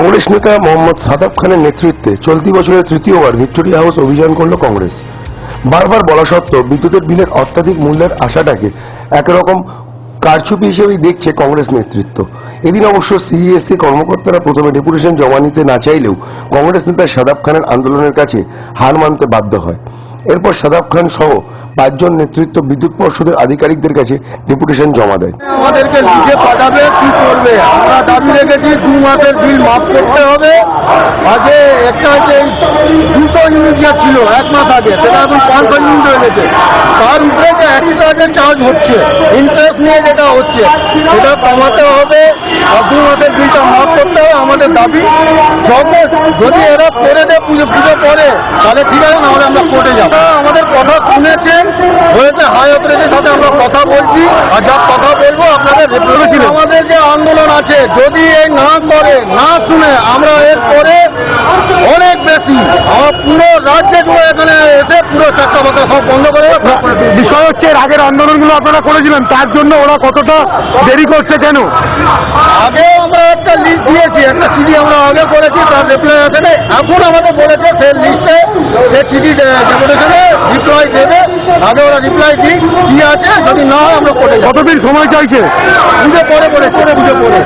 কংগ্রেস নেতা মোহাম্মদ সাদাব খানের নেতৃত্বে চলতি বছরের তৃতীয়বার ভিক্টোরিয়া হাউস অভিযান করল কংগ্রেস। বারবার বলা সত্ত্বেও বিদ্যুতের বিলের অত্যাধিক মূল্যের আশাটাকে একরকম কারচুপি হিসেবেই দেখছে কংগ্রেস নেতৃত্ব। এদিন অবশ্য সিইএসসি কর্মকর্তারা প্রথমে ডেপুটেশন জমা নিতে না চাইলেও কংগ্রেস নেতা সাদাব খানের আন্দোলনের কাছে হার মানতে বাধ্য হয়। এরপর সাদাব খান সহ পাঁচজন নেতৃত্ব বিদ্যুৎ পর্ষদের আধিকারিকদের কাছে ডেপুটেশন জমা দেয়। আমাদেরকে পাঠাবে, কি করবে? দাবি রেখেছি, দু মাসের বিল মাফ করতে হবে। আগে একটা যে দুশো ইউনিট ছিল, এক মাস আগে, সেটা এখন পাঁচশো ইউনিট হয়ে গেছে। তার উপরে যে একই কাজে চার্জ হচ্ছে ইন্টারেস্ট নিয়ে যেটা হচ্ছে, সেটা কমাতে হবে আর দু মাসের বিলটা মাফ করতে হবে আমাদের দাবি। যবে যদি এরা করে দেয় পুজো পুজো পরে তাহলে ঠিক আছে, নাহলে আমরা কোর্টে যাব। আমাদের কথা শুনেছেন হয়েছে হাই অথরিটির সাথে আমরা কথা বলছি আর যা কথা বলব আপনাদের বলেছিল আমাদের যে আন্দোলন আছে যদি এই না করে না শুনে আমরা এর পরে অনেক বেশি আমার পুরো রাজ্যে জুড়ে এখানে এসে পুরো চারটা বাতা সব বন্ধ করে বিষয় হচ্ছে এর আগের আন্দোলনগুলো আপনারা করেছিলেন তার জন্য ওরা কতটা দেরি করছে কেন? আগেও আমরা একটা লিস্ট একটা চিঠি আমরা আগে করেছি তার রিপ্লাই আসেনি এখন আমাদের বলেছে সে লিস্টে সে চিঠি ডেপুটেশনে রিপ্লাই দেবে আগে ওরা রিপ্লাই দিই কি আছে যদি না হয় আমরা করে কতদিন সময় চাইছে? বুঝে পরে পরে করে বুঝে পরে।